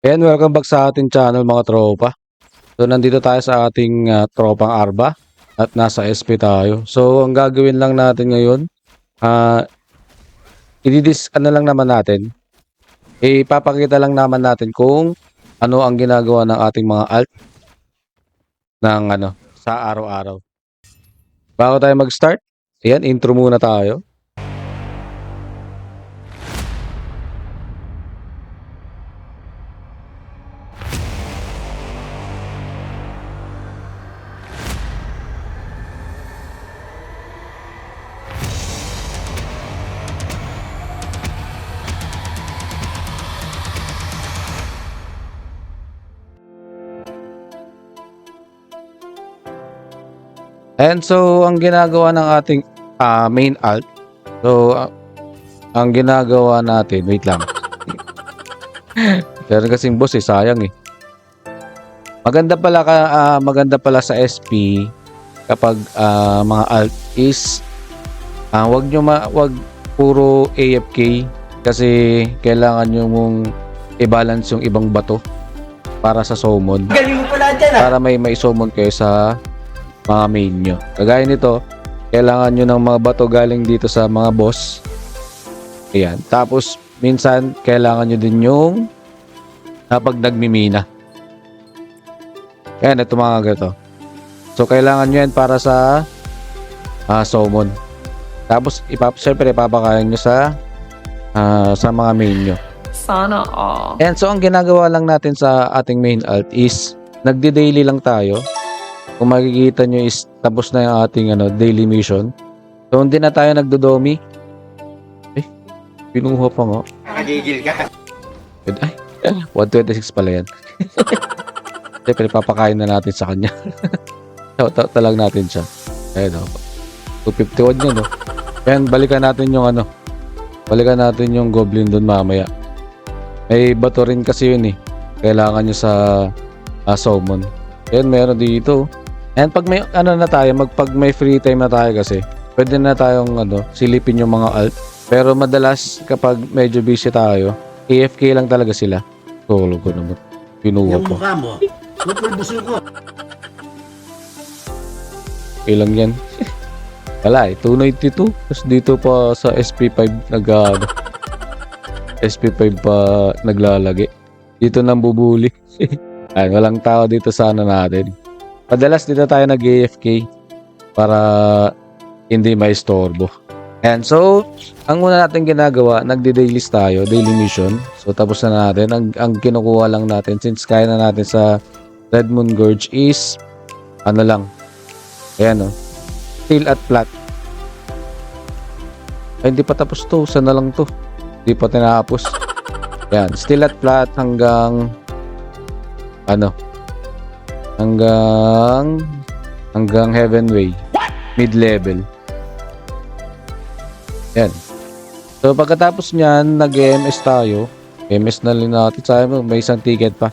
And welcome back sa ating channel mga tropa. So nandito tayo sa ating ah, tropang Arba at nasa SP tayo. So ang gagawin lang natin ngayon, ah ididis ano lang naman natin. Ipapakita lang naman natin kung ano ang ginagawa ng ating mga alt ng ano sa araw-araw. Bago tayo mag-start, ayan, intro muna tayo. And so, ang ginagawa ng ating ah, main alt, so, ah, ang ginagawa natin, wait lang. Pero kasing boss eh, sayang eh. Maganda pala ka, ah, maganda pala sa SP kapag ah, mga alt is ah, wag nyo ma, wag puro AFK kasi kailangan nyo mong i-balance yung ibang bato para sa summon Galing mo pala dyan ah. para may may summon kayo sa mga main nyo. Kagaya nito, kailangan nyo ng mga bato galing dito sa mga boss. Ayan. Tapos, minsan, kailangan nyo din yung kapag nagmimina. Ayan, ito mga gato. So, kailangan nyo yan para sa ah, summon. Tapos, ipap syempre, ipapakain nyo sa ah, sa mga main nyo. Sana all. And so ang ginagawa lang natin sa ating main alt is nagde-daily lang tayo. Kung makikita nyo is tapos na yung ating ano, daily mission. So hindi na tayo nagdodomi. Eh, pinuha pa nga. Nakagigil ka. Ay, 126 pala yan. Siyempre, papakain na natin sa kanya. Shoutout na lang natin siya. Ayun o. 251 yan o. Ayan, balikan natin yung ano. Balikan natin yung goblin doon mamaya. May bato rin kasi yun eh. Kailangan nyo sa uh, summon. Ayan, meron dito. And pag may ano na tayo, mag, pag may free time na tayo kasi, pwede na tayong ano, silipin yung mga alt. Pero madalas kapag medyo busy tayo, AFK lang talaga sila. Tulog ko naman. Pinuha Yung ko. mukha mo. Pupulbusin ko. Ilang yan? Wala eh, 292. Tapos dito pa sa SP5 nag ano, SP5 pa naglalagi. Dito nang bubuli. Ay, walang tao dito sa ano natin. Madalas dito tayo nag-AFK para hindi maistorbo. And so, ang una natin ginagawa, nagdi-dailies tayo, daily mission. So, tapos na natin. Ang, ang kinukuha lang natin, since kaya na natin sa Red Moon Gorge is, ano lang, ayan o, steel at flat. Ay, hindi pa tapos to. Sana lang to. Hindi pa tinapos. Yan. Steel at flat hanggang ano hanggang hanggang Heavenway. Mid-level. Yan. So, pagkatapos niyan, nag-MS tayo. MS na rin natin. Sabi mo, may isang ticket pa.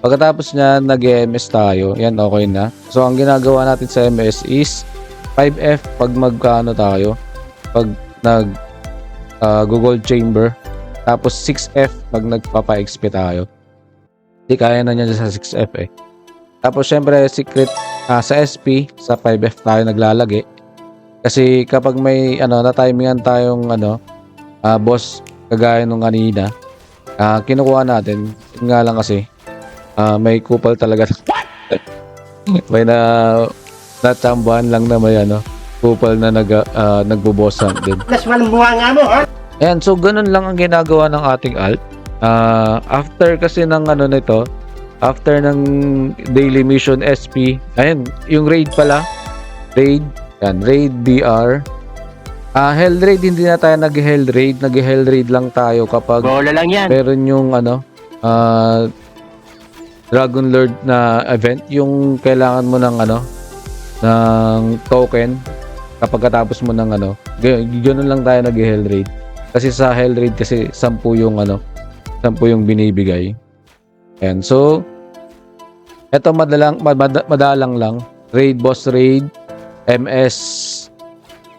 Pagkatapos niyan, nag-MS tayo. Yan, okay na. So, ang ginagawa natin sa MS is 5F pag magkano tayo. Pag nag uh, Google Chamber. Tapos 6F pag nagpapa-XP tayo. Hindi kaya na niya sa 6F eh. Tapos syempre secret ah, sa SP sa 5F tayo naglalagay. Kasi kapag may ano na timingan tayong ano ah, boss kagaya nung kanina, ah, kinukuha natin. Yun nga lang kasi ah, may kupal talaga. may na natsambuhan lang na may ano kupal na nag uh, nagbobosan din. Las walang bunga nga mo ha. Ayan, so ganun lang ang ginagawa ng ating alt. Ah, after kasi ng ano nito, after ng daily mission SP, ayun, yung raid pala. Raid, yan, raid BR. Ah, hell raid hindi na tayo nag-hell raid, nag-hell raid lang tayo kapag Bola lang yan. meron yung ano, ah Dragon Lord na event, yung kailangan mo ng ano, ng token kapag katapos mo ng ano, g- ganun lang tayo nag-hell raid. Kasi sa hell raid kasi 10 yung ano, 10 yung binibigay. Ayan, so eto madalang mad- madalang lang raid boss raid MS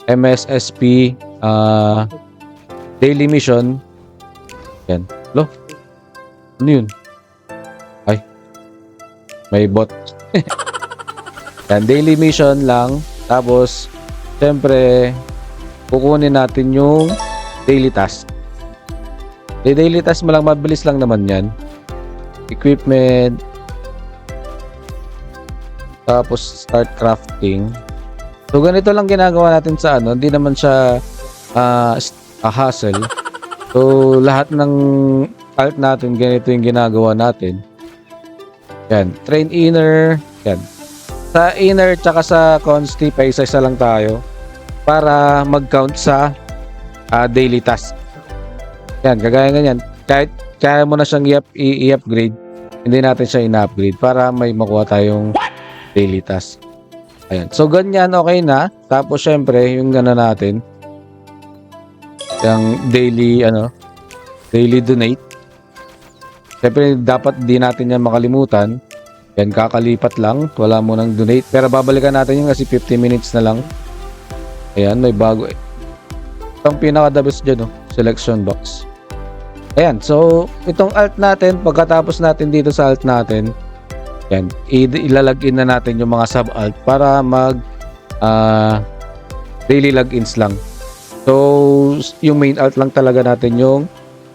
MSSP ah daily mission yan lo ano yun May bot. Yan, daily mission lang. Tapos, syempre, kukunin natin yung daily task. Yung daily task mo lang, mabilis lang naman yan. Equipment. Tapos, start crafting. So, ganito lang ginagawa natin sa ano. Hindi naman siya st- a hassle. So, lahat ng alt natin, ganito yung ginagawa natin. Yan. Train inner. Yan. Sa inner tsaka sa consti, pa isa-isa lang tayo para mag-count sa ah, daily task. Yan, kagaya ganyan. Kahit kaya mo na siyang i-upgrade, hindi natin siya ina-upgrade para may makuha tayong daily task. Ayan. So, ganyan, okay na. Tapos, syempre, yung gana natin, yung daily, ano, daily donate. Syempre, dapat di natin yan makalimutan. Yan, kakalipat lang. Wala mo nang donate. Pero babalikan natin yung kasi 50 minutes na lang. Ayan, may bago. Itong pinaka-the best dyan, oh, selection box. Ayan, so, itong alt natin, pagkatapos natin dito sa alt natin, yan, ilalagin na natin yung mga sub-alt para mag ah, daily logins lang. So, yung main alt lang talaga natin yung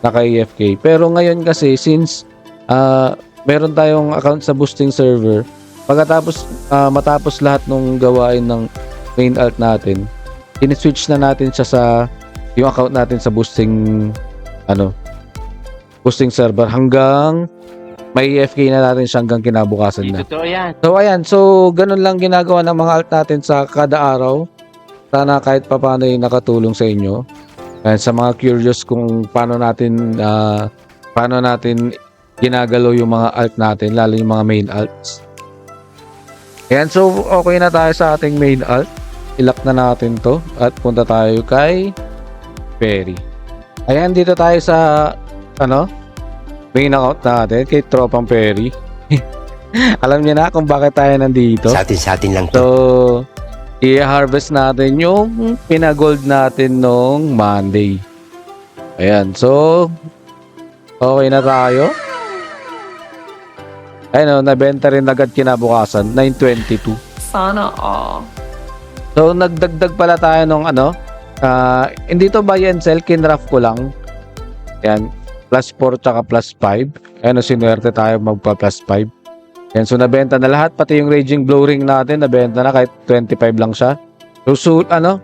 naka-AFK. Pero ngayon kasi, since ah, meron tayong account sa boosting server, pagkatapos, ah, matapos lahat ng gawain ng main alt natin, in-switch na natin siya sa yung account natin sa boosting ano boosting server hanggang may AFK na natin siya hanggang kinabukasan na. Totoo yan. So ayan, so ganun lang ginagawa ng mga alt natin sa kada araw. Sana kahit papaano ay nakatulong sa inyo. Ayan, sa mga curious kung paano natin ah, paano natin ginagalaw yung mga alt natin, lalo yung mga main alts. Ayan, so okay na tayo sa ating main alt. Ilak na natin to at punta tayo kay Perry. Ayan, dito tayo sa ano? Main account natin kay Tropang Perry. Alam niyo na kung bakit tayo nandito. Sa atin, sa atin lang to. So, i-harvest natin yung pinagold natin nung Monday. Ayan. So, okay na tayo. Ayun, oh, nabenta rin agad kinabukasan. 922. Sana all. So, nagdagdag pala tayo nung ano. ah, hindi to buy and sell. Kinraft ko lang. Ayan. Plus 4 tsaka plus 5. Ayan, oh, sinuwerte tayo magpa plus 5. Yan, so nabenta na lahat, pati yung Raging Blow Ring natin, nabenta na kahit 25 lang siya. So, su- ano,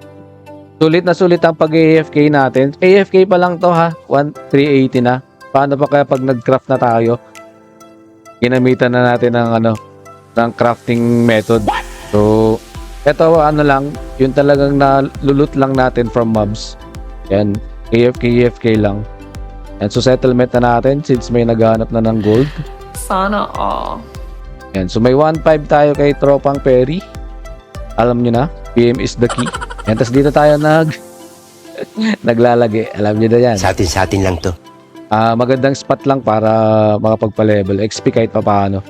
sulit na sulit ang pag-AFK natin. AFK pa lang to ha, 1, 380 na. Paano pa kaya pag nag-craft na tayo? Ginamitan na natin ng ano, ng crafting method. So, eto ano lang, yung talagang nalulut lang natin from mobs. Yan, AFK, AFK lang. And so settlement na natin since may naghahanap na ng gold. Sana all. Yan. So may 1.5 tayo kay Tropang Perry. Alam nyo na, PM is the key. Yan. Tapos dito tayo nag naglalagay. Alam nyo na yan. Sa atin, sa atin lang to. Ah, magandang spot lang para makapagpa-level. XP kahit pa paano.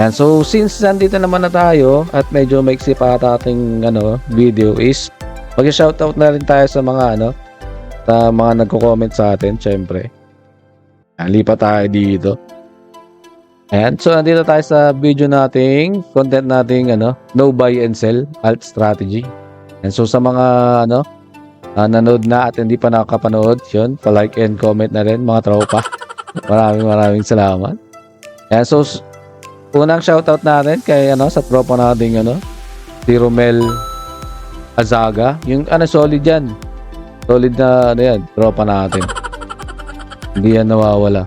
Yan. So since nandito naman na tayo at medyo maiksi pa ata ating ano, video is mag-shoutout na rin tayo sa mga ano sa mga nagko-comment sa atin, syempre. Yan, lipat tayo dito. Ayan, so nandito tayo sa video nating content nating ano, no buy and sell alt strategy. And so sa mga ano, ah, nanood na at hindi pa nakakapanood, yun, pa-like and comment na rin mga tropa. maraming maraming salamat. Ayan, so unang shoutout natin kay ano sa tropa nating ano, si Romel Azaga. Yung ano solid yan. Solid na ano yan, tropa natin. Hindi yan nawawala.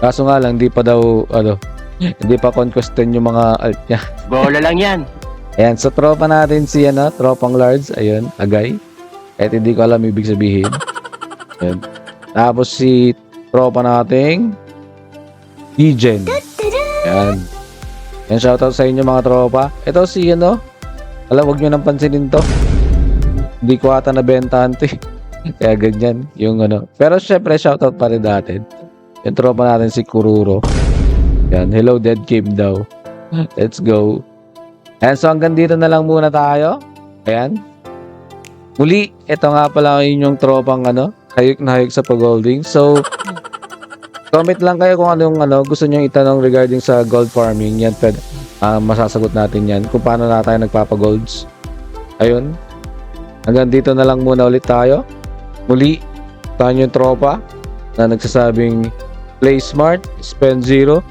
Kaso nga lang, hindi pa daw, ano, hindi pa conquestin yung mga alt niya. Bola lang yan. Ayan, sa tropa natin si, ano, tropang large, ayun, agay. Kahit hindi ko alam ibig sabihin. Ayan. Tapos si tropa nating Degen. Ayan. Ayan, shoutout sa inyo mga tropa. Ito si, ano, alam, wag nyo nang pansinin to. Hindi ko ata nabentahan to eh. Kaya ganyan, yung ano. Pero syempre, shoutout pa rin natin. Yung tropa natin si Kururo. Yan, hello Dead Game daw. Let's go. Ayan, so hanggang dito na lang muna tayo. Ayan. Muli, ito nga pala yung inyong tropang ano, hayok na hayok sa pag-holding. So, Comment lang kayo kung anong ano, gusto nyo itanong regarding sa gold farming. Yan, pwede. Ah, masasagot natin yan. Kung paano na tayo nagpapagolds. Ayun. Hanggang dito na lang muna ulit tayo. Muli, tayo yung tropa na nagsasabing play smart, spend zero.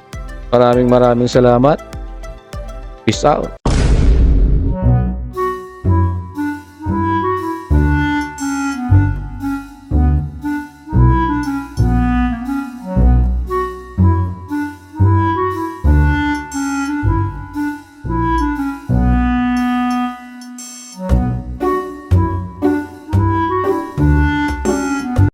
Maraming maraming salamat. Peace out.